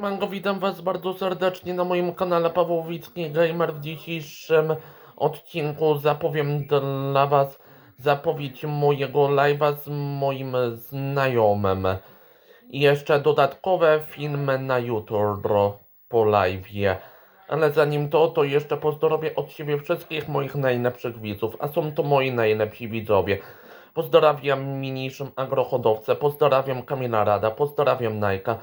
Mango, witam Was bardzo serdecznie na moim kanale Pawłowicki Gamer. W dzisiejszym odcinku zapowiem dla Was zapowiedź mojego live'a z moim znajomym. I jeszcze dodatkowe filmy na jutro po live'ie. Ale zanim to, to jeszcze pozdrowię od siebie wszystkich moich najlepszych widzów, a są to moi najlepsi widzowie. Pozdrawiam mniejszym agrohodowcę, pozdrawiam Kamila Rada, pozdrawiam Najka,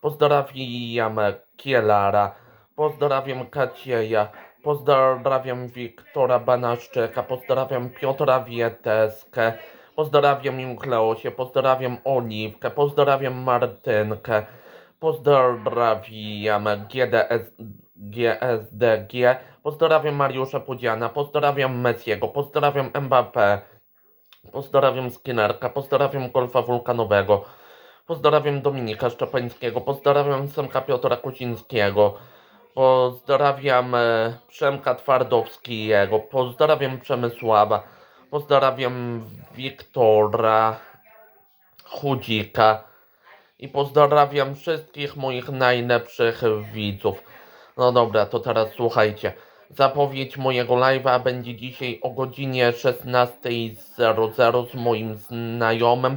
pozdrawiam Kielara, pozdrawiam Kacieja, pozdrawiam Wiktora Banaszczyka, pozdrawiam Piotra Wieteskę, pozdrawiam Jukleosie, pozdrawiam Oliwkę, pozdrawiam Martynkę, pozdrawiam GDS, GSDG, pozdrawiam Mariusza Pudziana, pozdrawiam Messiego, pozdrawiam Mbappé, Pozdrawiam Skinnerka, pozdrawiam Golfa Wulkanowego, pozdrawiam Dominika Szczepańskiego, pozdrawiam Semka Piotra Kucińskiego, pozdrawiam e, Przemka Twardowskiego, pozdrawiam Przemysława, pozdrawiam Wiktora Chudzika i pozdrawiam wszystkich moich najlepszych widzów. No dobra, to teraz słuchajcie. Zapowiedź mojego live'a będzie dzisiaj o godzinie 16.00 z moim znajomym.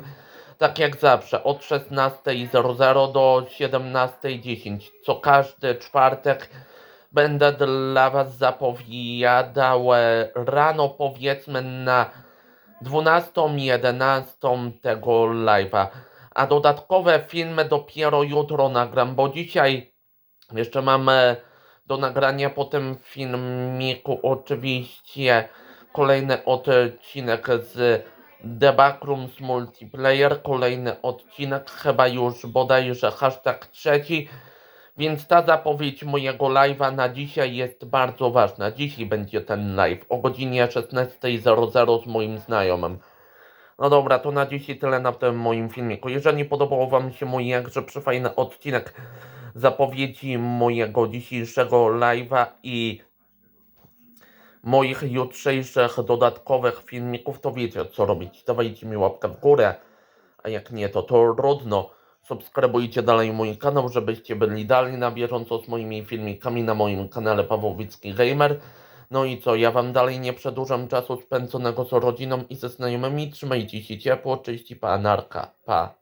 Tak jak zawsze, od 16.00 do 17.10. Co każdy czwartek będę dla Was zapowiadał e, rano, powiedzmy na 12.11 tego live'a. A dodatkowe filmy dopiero jutro nagram, bo dzisiaj jeszcze mamy do nagrania po tym filmiku oczywiście kolejny odcinek z The Backrooms Multiplayer, kolejny odcinek, chyba już bodajże hashtag trzeci, więc ta zapowiedź mojego live'a na dzisiaj jest bardzo ważna. Dzisiaj będzie ten live o godzinie 16.00 z moim znajomym. No dobra, to na dzisiaj tyle na tym moim filmiku. Jeżeli podobał Wam się mój jakże przyfajny odcinek zapowiedzi mojego dzisiejszego live'a i moich jutrzejszych dodatkowych filmików, to wiecie co robić. Dawajcie mi łapkę w górę, a jak nie, to to trudno. Subskrybujcie dalej mój kanał, żebyście byli dalej na bieżąco z moimi filmikami na moim kanale Pawłowicki Gamer. No i co, ja wam dalej nie przedłużam czasu spędzonego z rodziną i ze znajomymi. Trzymajcie się ciepło, cześć i pa, narka, pa.